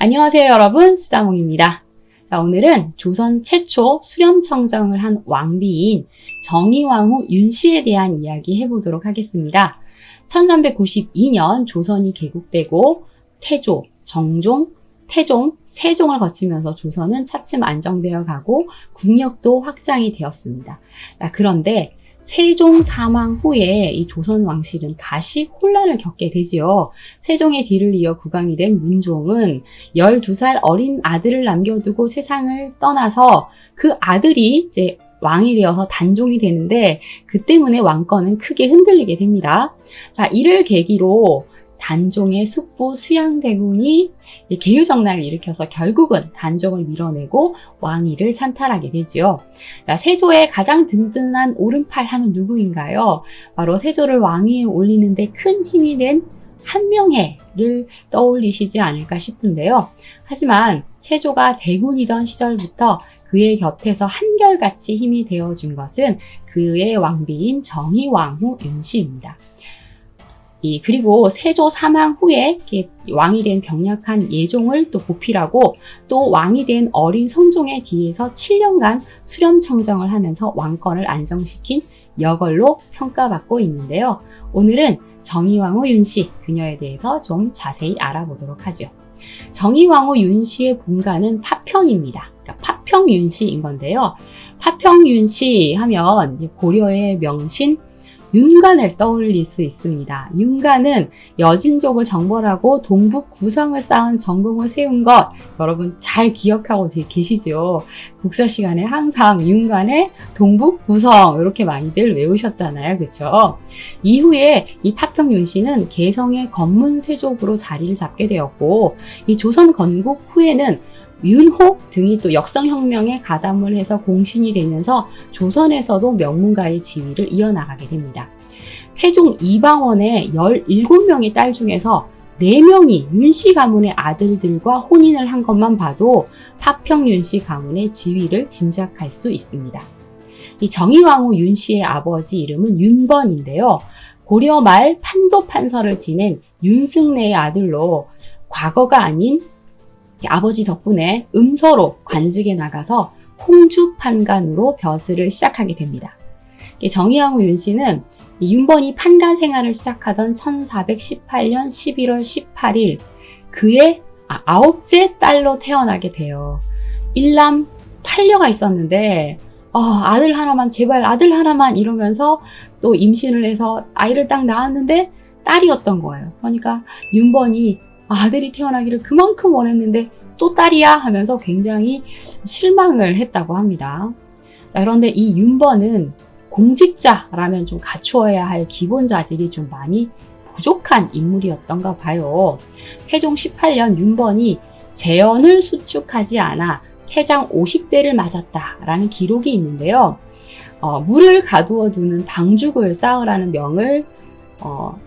안녕하세요 여러분 수다몽입니다. 자, 오늘은 조선 최초 수렴청정을 한 왕비인 정의왕후 윤씨에 대한 이야기 해보도록 하겠습니다. 1392년 조선이 개국되고 태조, 정종, 태종, 세종을 거치면서 조선은 차츰 안정되어 가고 국력도 확장이 되었습니다. 자, 그런데 세종 사망 후에 이 조선 왕실은 다시 혼란을 겪게 되지요. 세종의 뒤를 이어 국왕이 된 문종은 12살 어린 아들을 남겨두고 세상을 떠나서 그 아들이 이제 왕이 되어서 단종이 되는데 그 때문에 왕권은 크게 흔들리게 됩니다. 자, 이를 계기로 단종의 숙부 수양대군이 계유정난을 일으켜서 결국은 단종을 밀어내고 왕위를 찬탈하게 되지요. 자, 세조의 가장 든든한 오른팔 하면 누구인가요? 바로 세조를 왕위에 올리는데 큰 힘이 된 한명회를 떠올리시지 않을까 싶은데요. 하지만 세조가 대군이던 시절부터 그의 곁에서 한결같이 힘이 되어준 것은 그의 왕비인 정의왕후 윤씨입니다. 이 그리고 세조 사망 후에 왕이 된 병약한 예종을 또 보필하고 또 왕이 된 어린 성종의 뒤에서 7년간 수렴 청정을 하면서 왕권을 안정시킨 여걸로 평가받고 있는데요. 오늘은 정의왕후 윤씨 그녀에 대해서 좀 자세히 알아보도록 하죠. 정의왕후 윤씨의 본가는 파평입니다. 그러니까 파평 윤씨인 건데요. 파평 윤씨 하면 고려의 명신 윤관을 떠올릴 수 있습니다. 윤관은 여진족을 정벌하고 동북 구성을 쌓은 전공을 세운 것 여러분 잘 기억하고 계시죠? 국사 시간에 항상 윤관의 동북 구성 이렇게 많이들 외우셨잖아요. 그렇죠? 이후에 이 파평윤 씨는 개성의 건문세족으로 자리를 잡게 되었고 이 조선 건국 후에는 윤호 등이 또 역성혁명에 가담을 해서 공신이 되면서 조선에서도 명문가의 지위를 이어나가게 됩니다. 태종 이방원의 17명의 딸 중에서 4명이 윤씨 가문의 아들들과 혼인을 한 것만 봐도 파평 윤씨 가문의 지위를 짐작할 수 있습니다. 이 정의왕후 윤씨의 아버지 이름은 윤번인데요. 고려 말 판도 판서를 지낸 윤승래의 아들로 과거가 아닌 아버지 덕분에 음서로 관직에 나가서 홍주 판관으로 벼슬을 시작하게 됩니다. 정의왕후 윤 씨는 윤번이 판관 생활을 시작하던 1418년 11월 18일 그의 아, 아홉째 딸로 태어나게 돼요. 일남 8녀가 있었는데 어, 아들 하나만 제발 아들 하나만 이러면서 또 임신을 해서 아이를 딱 낳았는데 딸이었던 거예요. 그러니까 윤번이 아들이 태어나기를 그만큼 원했는데 또 딸이야 하면서 굉장히 실망을 했다고 합니다. 자, 그런데 이 윤번은 공직자라면 좀 갖추어야 할 기본 자질이 좀 많이 부족한 인물이었던가 봐요. 태종 18년 윤번이 재언을 수축하지 않아 태장 50대를 맞았다라는 기록이 있는데요. 어, 물을 가두어 두는 방죽을 쌓으라는 명을 어,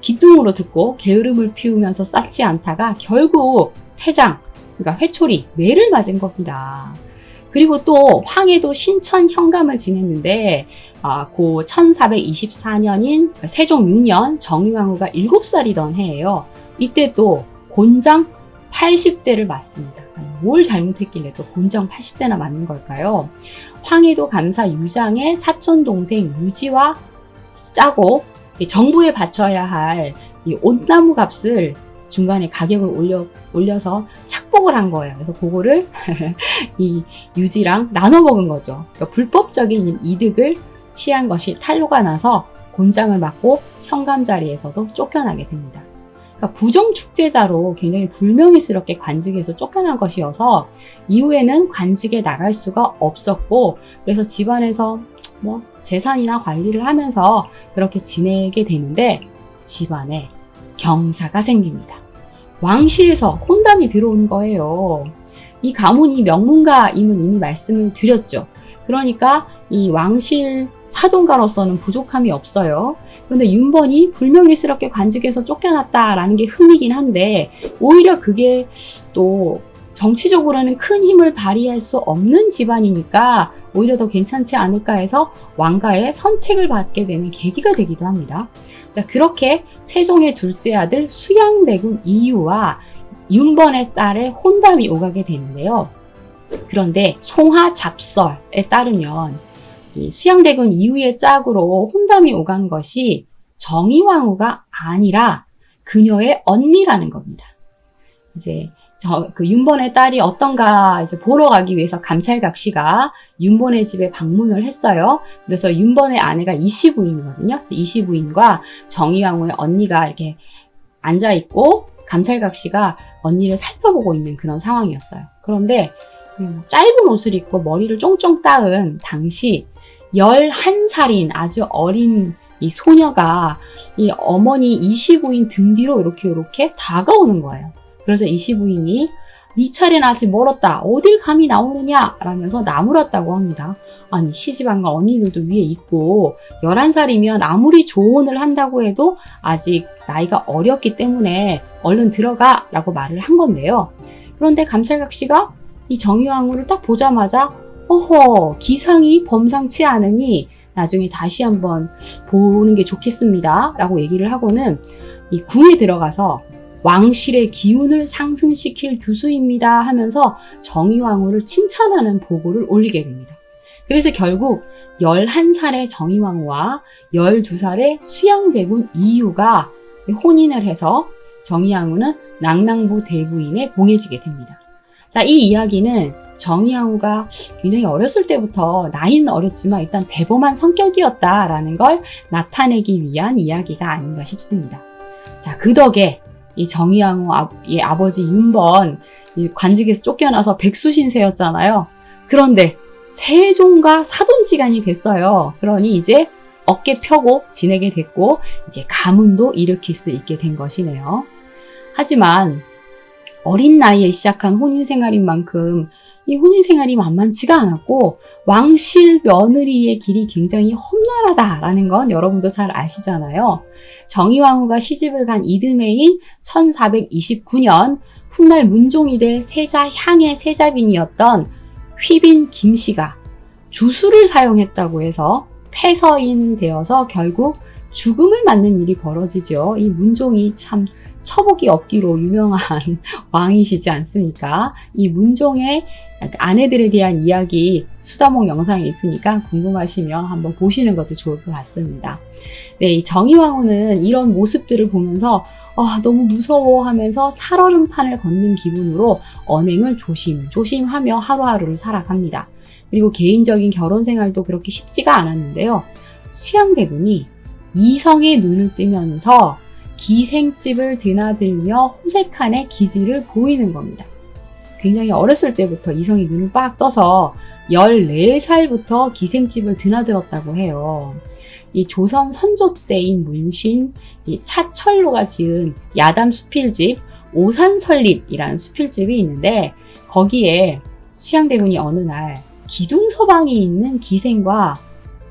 기둥으로 듣고 게으름을 피우면서 쌓지 않다가 결국 태장, 그러니까 회초리, 매를 맞은 겁니다. 그리고 또 황해도 신천 현감을 지냈는데 아, 고 1424년인 세종 6년 정의왕후가 7살이던 해예요. 이때 또 곤장 80대를 맞습니다. 뭘 잘못했길래 또 곤장 80대나 맞는 걸까요? 황해도 감사 유장의 사촌 동생 유지와 짜고 정부에 바쳐야 할 이 온나무 값을 중간에 가격을 올려, 올려서 착복을 한 거예요. 그래서 그거를 이 유지랑 나눠 먹은 거죠. 그러니까 불법적인 이득을 취한 것이 탄로가 나서 곤장을 맞고 현감 자리에서도 쫓겨나게 됩니다. 그러니까 부정축제자로 굉장히 불명예스럽게 관직에서 쫓겨난 것이어서 이후에는 관직에 나갈 수가 없었고 그래서 집안에서 뭐 재산이나 관리를 하면서 그렇게 지내게 되는데 집안에 경사가 생깁니다. 왕실에서 혼담이 들어온 거예요. 이 가문이 명문가임은 이미 말씀을 드렸죠. 그러니까 이 왕실 사동가로서는 부족함이 없어요. 그런데 윤번이 불명예스럽게 관직에서 쫓겨났다라는 게 흠이긴 한데 오히려 그게 또 정치적으로는 큰 힘을 발휘할 수 없는 집안이니까 오히려 더 괜찮지 않을까 해서 왕가의 선택을 받게 되는 계기가 되기도 합니다. 자, 그렇게 세종의 둘째 아들 수양대군 이유와 윤번의 딸의 혼담이 오가게 되는데요. 그런데 송하 잡설에 따르면 이 수양대군 이후의 짝으로 혼담이 오간 것이 정의왕후가 아니라 그녀의 언니라는 겁니다. 이제 저, 그 윤번의 딸이 어떤가 이제 보러 가기 위해서 감찰각 씨가 윤번의 집에 방문을 했어요. 그래서 윤번의 아내가 이시 부인이거든요. 이시 부인과 정의왕후의 언니가 이렇게 앉아 있고 감찰각 씨가 언니를 살펴보고 있는 그런 상황이었어요. 그런데 음, 짧은 옷을 입고 머리를 쫑쫑 따은 당시 11살인 아주 어린 이 소녀가 이 어머니 이시부인 등 뒤로 이렇게 이렇게 다가오는 거예요. 그래서 이 시부인이 네 차례는 아직 멀었다. 어딜 감히 나오느냐? 라면서 나무랐다고 합니다. 아니 시집안간 언니들도 위에 있고 11살이면 아무리 조언을 한다고 해도 아직 나이가 어렸기 때문에 얼른 들어가 라고 말을 한 건데요. 그런데 감찰각 씨가 이 정유왕후를 딱 보자마자 어허 기상이 범상치 않으니 나중에 다시 한번 보는 게 좋겠습니다 라고 얘기를 하고는 이 궁에 들어가서 왕실의 기운을 상승시킬 규수입니다 하면서 정의왕후를 칭찬하는 보고를 올리게 됩니다. 그래서 결국 11살의 정의왕후와 12살의 수양대군 이유가 혼인을 해서 정의왕후는 낭랑부 대부인에 봉해지게 됩니다. 자, 이 이야기는 정의왕후가 굉장히 어렸을 때부터 나이는 어렸지만 일단 대범한 성격이었다라는 걸 나타내기 위한 이야기가 아닌가 싶습니다. 자, 그 덕에 이 정의왕후의 아버지 윤번 관직에서 쫓겨나서 백수 신세였잖아요. 그런데 세종과 사돈지간이 됐어요. 그러니 이제 어깨 펴고 지내게 됐고 이제 가문도 일으킬 수 있게 된 것이네요. 하지만 어린 나이에 시작한 혼인 생활인 만큼 이 혼인 생활이 만만치가 않았고 왕실 며느리의 길이 굉장히 험난하다라는 건 여러분도 잘 아시잖아요. 정의왕후가 시집을 간 이듬해인 1429년 훗날 문종이 될 세자 향의 세자빈이었던 휘빈 김씨가 주술을 사용했다고 해서 폐서인 되어서 결국 죽음을 맞는 일이 벌어지죠. 이 문종이 참 처복이 없기로 유명한 왕이시지 않습니까? 이 문종의 아내들에 대한 이야기 수다몽 영상에 있으니까 궁금하시면 한번 보시는 것도 좋을 것 같습니다. 네, 이 정의왕후는 이런 모습들을 보면서 아, 너무 무서워 하면서 살얼음판을 걷는 기분으로 언행을 조심, 조심하며 하루하루를 살아갑니다. 그리고 개인적인 결혼 생활도 그렇게 쉽지가 않았는데요. 수양대군이 이성의 눈을 뜨면서 기생집을 드나들며 호색한의 기질을 보이는 겁니다. 굉장히 어렸을 때부터 이성이 눈을 빡 떠서 14살부터 기생집을 드나들었다고 해요. 이 조선 선조 때인 문신 이 차철로가 지은 야담 수필집 오산설립이라는 수필집이 있는데 거기에 수양대군이 어느 날 기둥 서방이 있는 기생과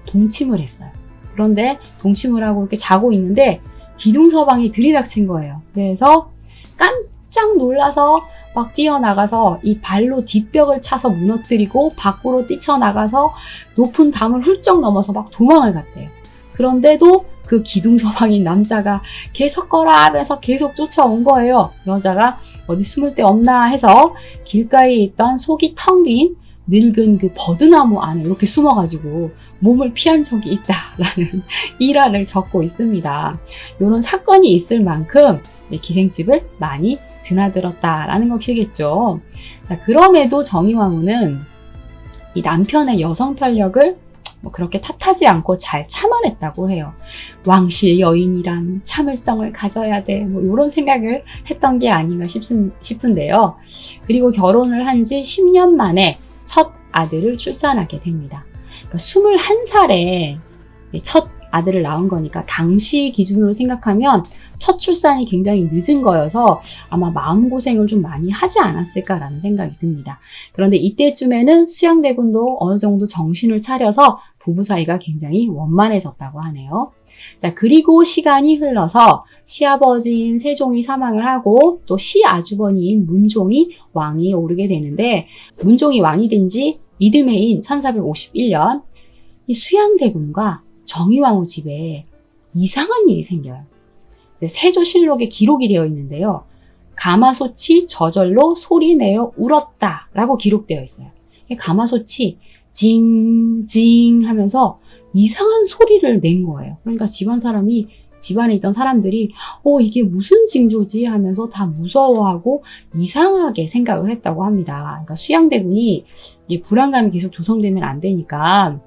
동침을 했어요. 그런데 동침을 하고 이렇게 자고 있는데 기둥서방이 들이닥친 거예요. 그래서 깜짝 놀라서 막 뛰어나가서 이 발로 뒷벽을 차서 무너뜨리고 밖으로 뛰쳐나가서 높은 담을 훌쩍 넘어서 막 도망을 갔대요. 그런데도 그 기둥서방인 남자가 계속 거라 하면서 계속 쫓아온 거예요. 여자가 어디 숨을 데 없나 해서 길가에 있던 속이 텅 빈 늙은 그 버드나무 안에 이렇게 숨어가지고 몸을 피한 적이 있다라는 일화를 적고 있습니다. 이런 사건이 있을 만큼 기생집을 많이 드나들었다라는 것이겠죠. 자, 그럼에도 정의왕후는 이 남편의 여성 편력을 뭐 그렇게 탓하지 않고 잘 참아냈다고 해요. 왕실 여인이란 참을성을 가져야 돼. 뭐 이런 생각을 했던 게 아닌가 싶은, 데요 그리고 결혼을 한 지 10년 만에 첫 아들을 출산하게 됩니다. 그러니까 21살에 첫 아들을 낳은 거니까 당시 기준으로 생각하면 첫 출산이 굉장히 늦은 거여서 아마 마음고생을 좀 많이 하지 않았을까라는 생각이 듭니다. 그런데 이때쯤에는 수양대군도 어느 정도 정신을 차려서 부부 사이가 굉장히 원만해졌다고 하네요. 자, 그리고 시간이 흘러서 시아버지인 세종이 사망을 하고 또 시아주버니인 문종이 왕위에 오르게 되는데 문종이 왕이 된 지 이듬 해인 1451년 이 수양대군과 정의왕후 집에 이상한 일이 생겨요. 세조실록에 기록이 되어 있는데요. 가마솥이 저절로 소리내어 울었다 라고 기록되어 있어요. 이 가마솥이 징징 하면서 이상한 소리를 낸 거예요. 그러니까 집안 사람이 집안에 있던 사람들이 어 이게 무슨 징조지 하면서 다 무서워하고 이상하게 생각을 했다고 합니다. 그러니까 수양대군이 불안감이 계속 조성되면 안 되니까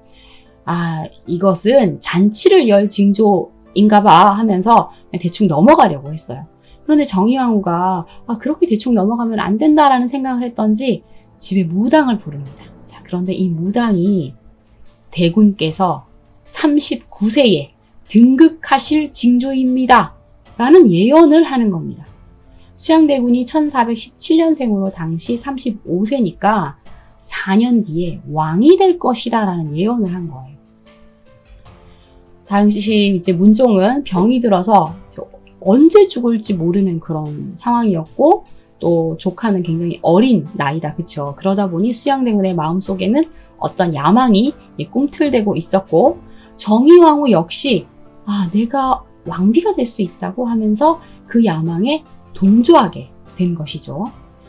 아 이것은 잔치를 열 징조인가봐 하면서 대충 넘어가려고 했어요. 그런데 정의왕후가 아 그렇게 대충 넘어가면 안 된다라는 생각을 했던지 집에 무당을 부릅니다. 자 그런데 이 무당이 대군께서 39세에 등극하실 징조입니다. 라는 예언을 하는 겁니다. 수양대군이 1417년생으로 당시 35세니까 4년 뒤에 왕이 될 것이다 라는 예언을 한 거예요. 당시 이제 문종은 병이 들어서 언제 죽을지 모르는 그런 상황이었고 또 조카는 굉장히 어린 나이다 그쵸 그러다 보니 수양대군의 마음속에는 어떤 야망이 꿈틀대고 있었고 정의왕후 역시 아 내가 왕비가 될 수 있다고 하면서 그 야망에 동조하게 된 것이죠.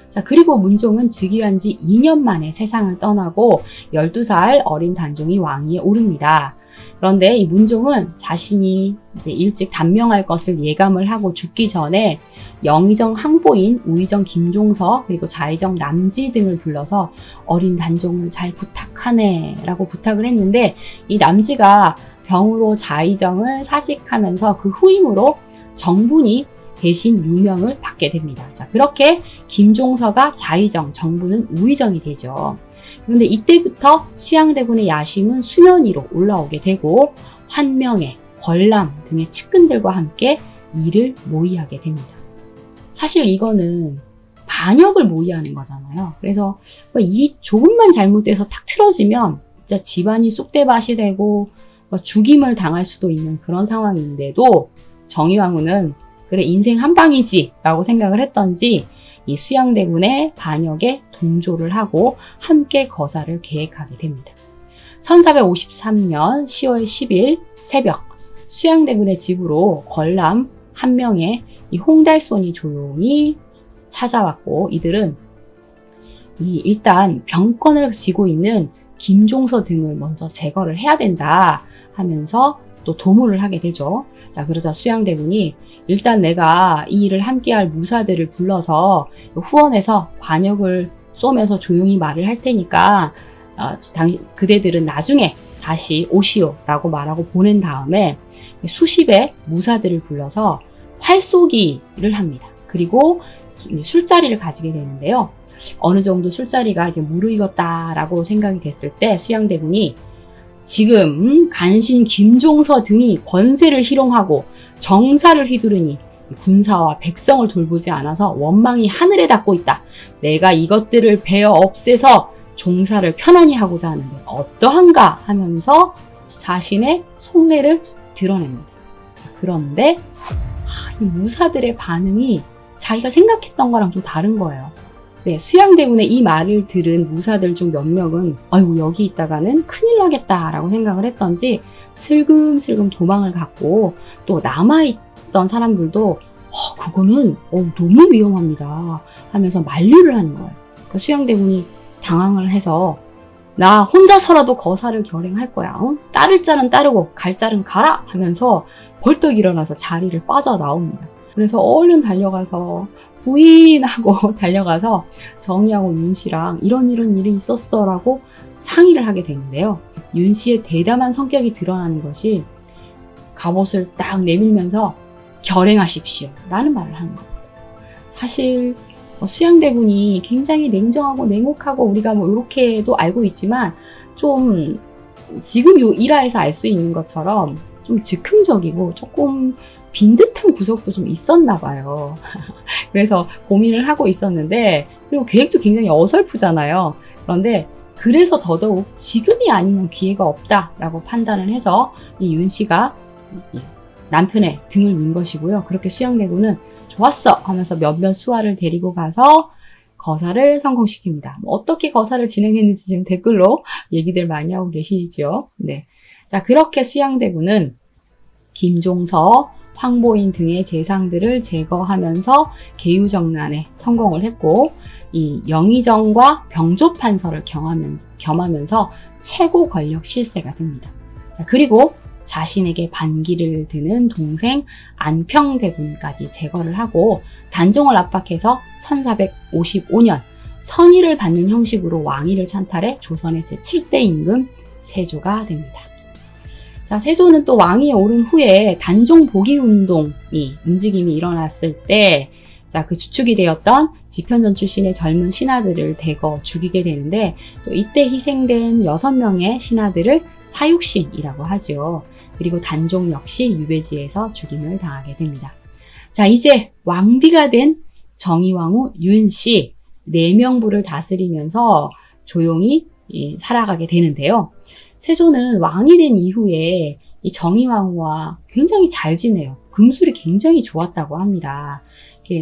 자, 그리고 문종은 즉위한 지 2년 만에 세상을 떠나고 12살 어린 단종이 왕위에 오릅니다. 그런데 이 문종은 자신이 이제 일찍 단명할 것을 예감을 하고 죽기 전에 영의정 항보인 우의정 김종서 그리고 자의정 남지 등을 불러서 어린 단종을 잘 부탁하네 라고 부탁을 했는데 이 남지가 병으로 자의정을 사직하면서 그 후임으로 정분이 대신 유명을 받게 됩니다. 자, 그렇게 김종서가 자의정, 정부는 우의정이 되죠. 그런데 이때부터 수양대군의 야심은 수면 위로 올라오게 되고 환명회, 권람 등의 측근들과 함께 일을 모의하게 됩니다. 사실 이거는 반역을 모의하는 거잖아요. 그래서 뭐 일이 조금만 잘못돼서 탁 틀어지면 진짜 집안이 쑥대밭이 되고 뭐 죽임을 당할 수도 있는 그런 상황인데도 정의왕후는 그래 인생 한 방이지 라고 생각을 했던지 이 수양대군의 반역에 동조를 하고 함께 거사를 계획하게 됩니다. 1453년 10월 10일 새벽 수양대군의 집으로 걸람 한 명의 이 홍달손이 조용히 찾아왔고 이들은 이 일단 병권을 지고 있는 김종서 등을 먼저 제거를 해야 된다 하면서 또 도모를 하게 되죠. 자, 그러자 수양대군이 일단 내가 이 일을 함께할 무사들을 불러서 후원해서 관역을 쏘면서 조용히 말을 할 테니까 어, 당, 그대들은 나중에 다시 오시오라고 말하고 보낸 다음에 수십의 무사들을 불러서 활쏘기를 합니다. 그리고 술자리를 가지게 되는데요. 어느 정도 술자리가 이제 무르익었다라고 생각이 됐을 때 수양대군이 지금 간신 김종서 등이 권세를 희롱하고 정사를 휘두르니 군사와 백성을 돌보지 않아서 원망이 하늘에 닿고 있다. 내가 이것들을 베어 없애서 종사를 편안히 하고자 하는데 어떠한가 하면서 자신의 속내를 드러냅니다. 그런데 이 무사들의 반응이 자기가 생각했던 거랑 좀 다른 거예요. 네, 수양대군의 이 말을 들은 무사들 중 몇 명은 아이고 여기 있다가는 큰일 나겠다라고 생각을 했던지 슬금슬금 도망을 갔고 또 남아있던 사람들도 어, 그거는 어, 너무 위험합니다 하면서 만류를 하는 거예요. 그러니까 수양대군이 당황을 해서 나 혼자서라도 거사를 결행할 거야. 어? 따를 자는 따르고 갈 자는 가라 하면서 벌떡 일어나서 자리를 빠져나옵니다. 그래서 얼른 달려가서 부인하고 달려가서 정희하고 윤 씨랑 이런 이런 일이 있었어라고 상의를 하게 되는데요. 윤 씨의 대담한 성격이 드러나는 것이 갑옷을 딱 내밀면서 결행하십시오 라는 말을 하는 겁니다. 사실 뭐 수양대군이 굉장히 냉정하고 냉혹하고 우리가 뭐 이렇게도 알고 있지만 좀 지금 요 일화에서 알 수 있는 것처럼 좀 즉흥적이고 조금 빈 듯한 구석도 좀 있었나 봐요. 그래서 고민을 하고 있었는데, 그리고 계획도 굉장히 어설프잖아요. 그런데 그래서 더더욱 지금이 아니면 기회가 없다라고 판단을 해서 이 윤 씨가 남편의 등을 민 것이고요. 그렇게 수양대군은 좋았어 하면서 몇몇 수하를 데리고 가서 거사를 성공시킵니다. 뭐 어떻게 거사를 진행했는지 지금 댓글로 얘기들 많이 하고 계시죠. 네. 자, 그렇게 수양대군은 김종서, 황보인 등의 재상들을 제거하면서 개유정난에 성공을 했고 이 영의정과 병조판서를 경하면서, 겸하면서 최고 권력 실세가 됩니다. 자, 그리고 자신에게 반기를 드는 동생 안평대군까지 제거를 하고 단종을 압박해서 1455년 선의를 받는 형식으로 왕위를 찬탈해 조선의 제7대 임금 세조가 됩니다. 자, 세조는 또 왕위에 오른 후에 단종 복위 운동이 움직임이 일어났을 때 자, 그 주축이 되었던 지편전 출신의 젊은 신하들을 대거 죽이게 되는데 또 이때 희생된 여섯 명의 신하들을 사육신이라고 하죠. 그리고 단종 역시 유배지에서 죽임을 당하게 됩니다. 자, 이제 왕비가 된 정의왕후 윤씨 네 명부를 다스리면서 조용히 살아가게 되는데요. 세조는 왕이 된 이후에 이 정의왕후와 굉장히 잘 지내요. 금술이 굉장히 좋았다고 합니다.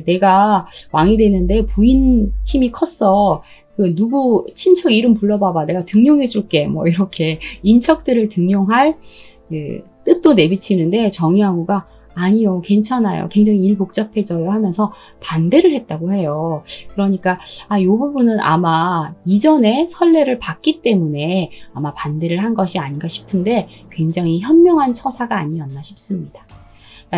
내가 왕이 되는데 부인 힘이 컸어. 그 누구 친척 이름 불러봐봐. 내가 등용해줄게. 뭐 이렇게 인척들을 등용할 그 뜻도 내비치는데 정의왕후가 아니요, 괜찮아요. 굉장히 일 복잡해져요 하면서 반대를 했다고 해요. 그러니까, 아, 요 부분은 아마 이전에 선례를 봤기 때문에 아마 반대를 한 것이 아닌가 싶은데 굉장히 현명한 처사가 아니었나 싶습니다.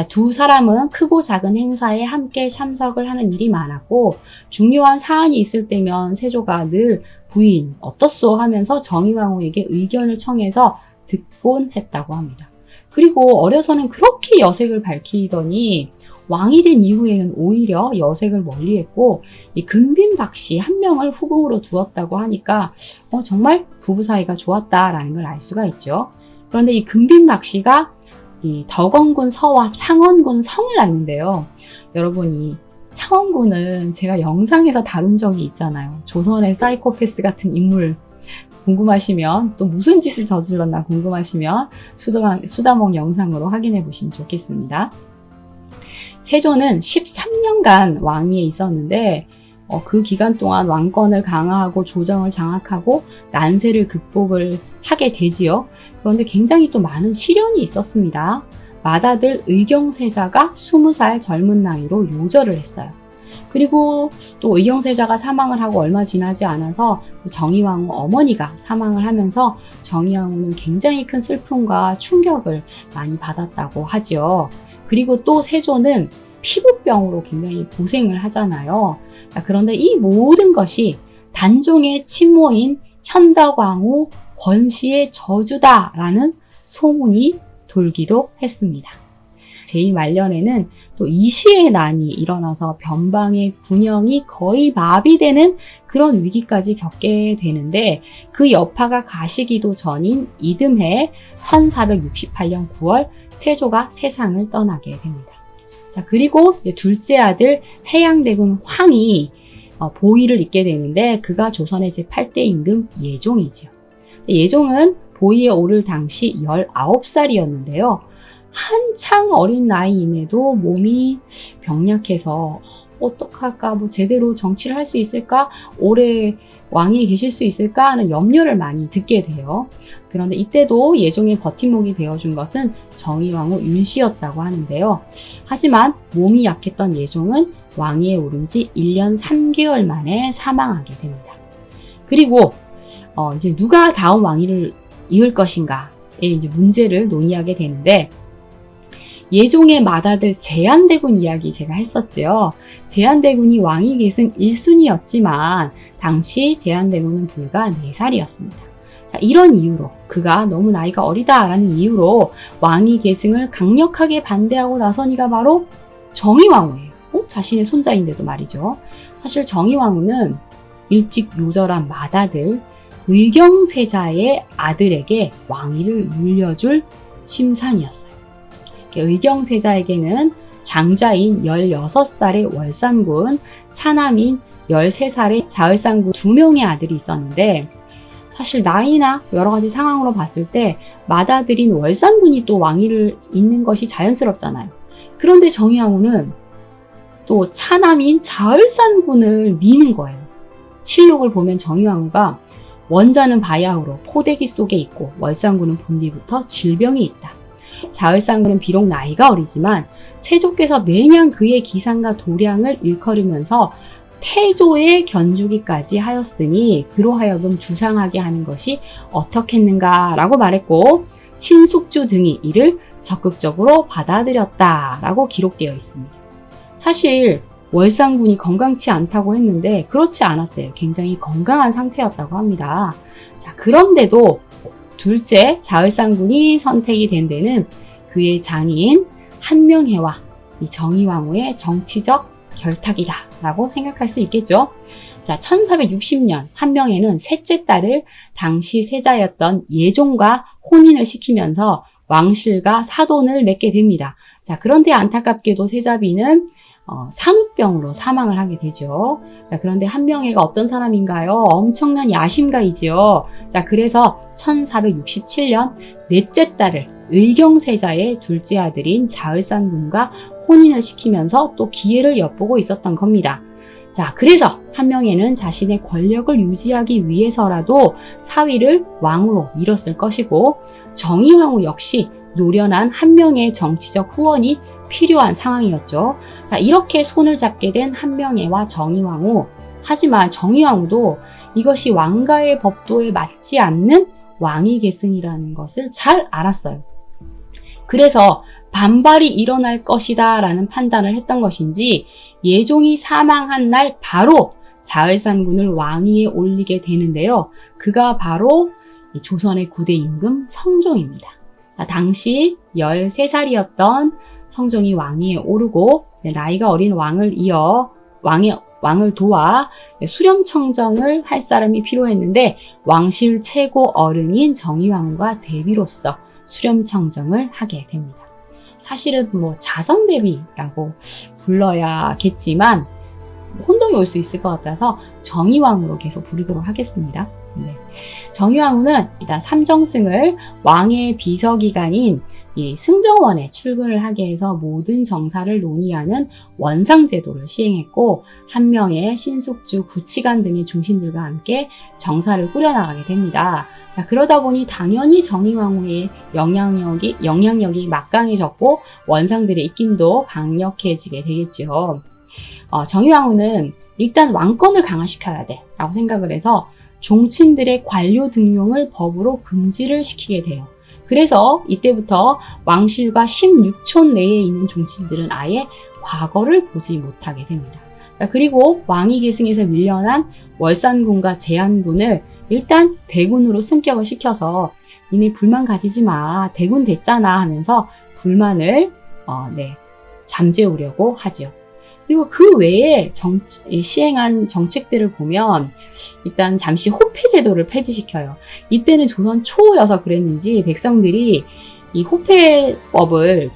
두 사람은 크고 작은 행사에 함께 참석을 하는 일이 많았고 중요한 사안이 있을 때면 세조가 늘 부인 어떻소 하면서 정의왕후에게 의견을 청해서 듣곤 했다고 합니다. 그리고 어려서는 그렇게 여색을 밝히더니 왕이 된 이후에는 오히려 여색을 멀리했고 이 금빈박씨 한 명을 후궁으로 두었다고 하니까 어, 정말 부부 사이가 좋았다라는 걸 알 수가 있죠. 그런데 이 금빈박씨가 이 덕원군 서와 창원군 성을 낳는데요. 여러분 이 창원군은 제가 영상에서 다룬 적이 있잖아요. 조선의 사이코패스 같은 인물 궁금하시면 또 무슨 짓을 저질렀나 궁금하시면 수다몽, 수다몽 영상으로 확인해 보시면 좋겠습니다. 세조는 13년간 왕위에 있었는데 어, 그 기간 동안 왕권을 강화하고 조정을 장악하고 난세를 극복을 하게 되지요. 그런데 굉장히 또 많은 시련이 있었습니다. 마다들 의경세자가 20살 젊은 나이로 요절을 했어요. 그리고 또 의경세자가 사망을 하고 얼마 지나지 않아서 정의왕후 어머니가 사망을 하면서 정의왕후는 굉장히 큰 슬픔과 충격을 많이 받았다고 하죠. 그리고 또 세조는 피부병으로 굉장히 고생을 하잖아요. 그런데 이 모든 것이 단종의 친모인 현덕왕후 권씨의 저주다라는 소문이 돌기도 했습니다. 제2 말년에는 또 이시의 난이 일어나서 변방의 군영이 거의 마비되는 그런 위기까지 겪게 되는데 그 여파가 가시기도 전인 이듬해 1468년 9월 세조가 세상을 떠나게 됩니다. 자, 그리고 둘째 아들 해양대군 황이 어, 보위를 잇게 되는데 그가 조선의 제8대 임금 예종이지요. 예종은 보위에 오를 당시 19살이었는데요. 한창 어린 나이임에도 몸이 병약해서 어떡할까, 뭐 제대로 정치를 할 수 있을까, 오래 왕이 계실 수 있을까 하는 염려를 많이 듣게 돼요. 그런데 이때도 예종의 버팀목이 되어준 것은 정의왕후 윤씨였다고 하는데요. 하지만 몸이 약했던 예종은 왕위에 오른 지 1년 3개월 만에 사망하게 됩니다. 그리고 어, 이제 누가 다음 왕위를 이을 것인가에 이제 문제를 논의하게 되는데 예종의 맏아들 제한대군 이야기 제가 했었지요. 제한대군이 왕위 계승 1순위였지만 당시 제한대군은 불과 4살이었습니다. 자, 이런 이유로 그가 너무 나이가 어리다라는 이유로 왕위 계승을 강력하게 반대하고 나선 이가 바로 정의왕후예요. 어? 자신의 손자인데도 말이죠. 사실 정의왕후는 일찍 요절한 맏아들 의경세자의 아들에게 왕위를 물려줄 심산이었어요. 의경세자에게는 장자인 16살의 월산군, 차남인 13살의 자을상군 두 명의 아들이 있었는데 사실 나이나 여러 가지 상황으로 봤을 때 맏아들인 월산군이 또 왕위를 잇는 것이 자연스럽잖아요. 그런데 정의왕후는 또 차남인 자을산군을 미는 거예요. 실록을 보면 정의왕후가 원자는 바야흐로 포대기 속에 있고 월산군은 본 뒤부터 질병이 있다. 자을상군은 비록 나이가 어리지만 세조께서 매년 그의 기상과 도량을 일컬으면서 태조의 견주기까지 하였으니 그로 하여금 주상하게 하는 것이 어떻겠는가라고 말했고 신숙주 등이 이를 적극적으로 받아들였다라고 기록되어 있습니다. 사실 월상군이 건강치 않다고 했는데 그렇지 않았대요. 굉장히 건강한 상태였다고 합니다. 자, 그런데도 둘째 자을상군이 선택이 된 데는 그의 장인 한명회와 이 정의왕후의 정치적 결탁이다 라고 생각할 수 있겠죠. 자, 1460년 한명회는 셋째 딸을 당시 세자였던 예종과 혼인을 시키면서 왕실과 사돈을 맺게 됩니다. 자, 그런데 안타깝게도 세자비는 어, 산후병으로 사망을 하게 되죠. 자, 그런데 한명회가 어떤 사람인가요? 엄청난 야심가이지요. 자, 그래서 1467년 넷째 딸을 의경세자의 둘째 아들인 자을산 군과 혼인을 시키면서 또 기회를 엿보고 있었던 겁니다. 자, 그래서 한명회는 자신의 권력을 유지하기 위해서라도 사위를 왕으로 밀었을 것이고 정의왕후 역시 노련한 한 명의 정치적 후원이 필요한 상황이었죠. 자, 이렇게 손을 잡게 된 한명회와 정의왕후. 하지만 정의왕후도 이것이 왕가의 법도에 맞지 않는 왕위 계승이라는 것을 잘 알았어요. 그래서 반발이 일어날 것이다 라는 판단을 했던 것인지 예종이 사망한 날 바로 자을산군을 왕위에 올리게 되는데요. 그가 바로 조선의 9대 임금 성종입니다. 당시 13살이었던 성종이 왕위에 오르고 네, 나이가 어린 왕을 이어 왕의 왕을 도와 수렴청정을 할 사람이 필요했는데 왕실 최고 어른인 정의왕과 대비로서 수렴청정을 하게 됩니다. 사실은 뭐 자성대비라고 불러야겠지만 혼동이 올 수 있을 것 같아서 정의왕으로 계속 부르도록 하겠습니다. 네. 정의왕후는 일단 삼정승을 왕의 비서기관인 이 승정원에 출근을 하게 해서 모든 정사를 논의하는 원상제도를 시행했고 한 명의 신숙주 구치관 등의 중신들과 함께 정사를 꾸려나가게 됩니다. 자 그러다 보니 당연히 정의왕후의 영향력이 영향력이 막강해졌고 원상들의 입김도 강력해지게 되겠죠. 어, 정의왕후는 일단 왕권을 강화시켜야 돼라고 생각을 해서 종친들의 관료 등용을 법으로 금지를 시키게 돼요. 그래서 이때부터 왕실과 16촌 내에 있는 종친들은 아예 과거를 보지 못하게 됩니다. 자, 그리고 왕위 계승에서 밀려난 월산군과 제한군을 일단 대군으로 승격을 시켜서 니네 불만 가지지 마. 대군 됐잖아 하면서 불만을 어, 네, 잠재우려고 하지요. 그리고 그 외에 정치, 시행한 정책들을 보면 일단 잠시 호패 제도를 폐지시켜요. 이때는 조선 초여서 그랬는지 백성들이 이 호패법을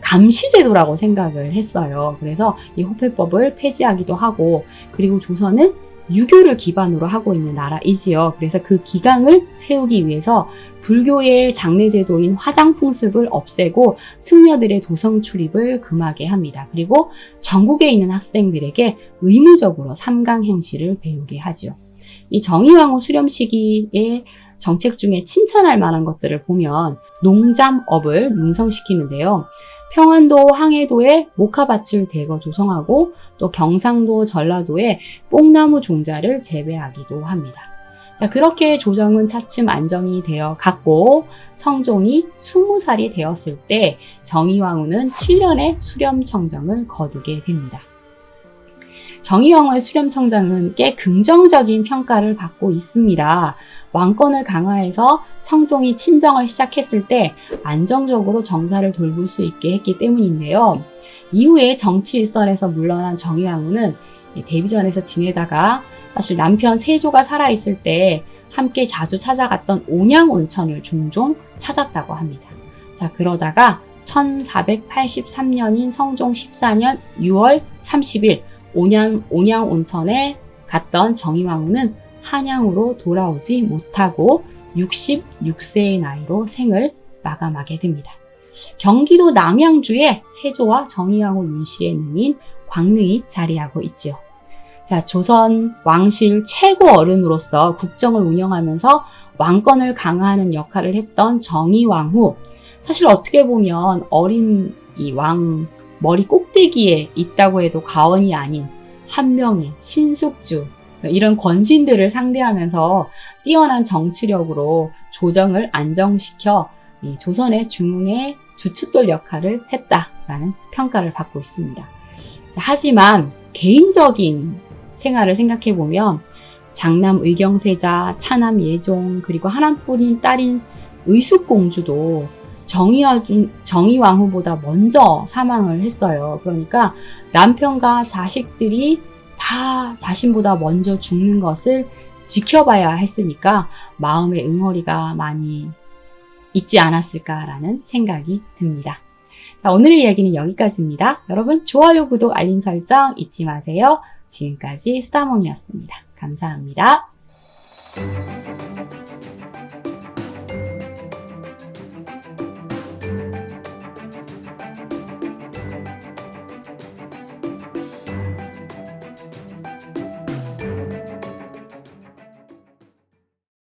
감시제도라고 생각을 했어요. 그래서 이 호패법을 폐지하기도 하고, 그리고 조선은 유교를 기반으로 하고 있는 나라이지요. 그래서 그 기강을 세우기 위해서 불교의 장례제도인 화장풍습을 없애고 승려들의 도성 출입을 금하게 합니다. 그리고 전국에 있는 학생들에게 의무적으로 삼강행시를 배우게 하죠. 이 정의왕후 수렴 시기의 정책 중에 칭찬할 만한 것들을 보면 농잠업을 능성시키는데요. 평안도 항해도에 목화밭을 대거 조성하고 또 경상도 전라도에 뽕나무 종자를 재배하기도 합니다. 자, 그렇게 조정은 차츰 안정이 되어 갔고 성종이 20살이 되었을 때 정의왕후는 7년의 수렴청정을 거두게 됩니다. 정의왕후의 수렴청정은 꽤 긍정적인 평가를 받고 있습니다. 왕권을 강화해서 성종이 친정을 시작했을 때 안정적으로 정사를 돌볼 수 있게 했기 때문인데요. 이후에 정치 일선에서 물러난 정의왕후는 데뷔전에서 지내다가 사실 남편 세조가 살아있을 때 함께 자주 찾아갔던 온양 온천을 종종 찾았다고 합니다. 자, 그러다가 1483년인 성종 14년 6월 30일 온양, 온양 온천에 갔던 정의왕후는 한양으로 돌아오지 못하고 66세의 나이로 생을 마감하게 됩니다. 경기도 남양주에 세조와 정의왕후 윤씨의 능인 광릉이 자리하고 있지요. 자, 조선 왕실 최고 어른으로서 국정을 운영하면서 왕권을 강화하는 역할을 했던 정의왕후. 사실 어떻게 보면 어린 이 왕 머리 꼭대기에 있다고 해도 과언이 아닌 한 명의 신숙주 이런 권신들을 상대하면서 뛰어난 정치력으로 조정을 안정시켜 이 조선의 중흥의 주춧돌 역할을 했다라는 평가를 받고 있습니다. 자, 하지만 개인적인 생활을 생각해 보면 장남 의경세자, 차남 예종, 그리고 하나뿐인 딸인 의숙공주도 정의왕후보다 먼저 사망을 했어요. 그러니까 남편과 자식들이 다 자신보다 먼저 죽는 것을 지켜봐야 했으니까 마음의 응어리가 많이 있지 않았을까라는 생각이 듭니다. 자, 오늘의 이야기는 여기까지입니다. 여러분, 좋아요, 구독, 알림 설정 잊지 마세요. 지금까지 수다몽이었습니다. 감사합니다.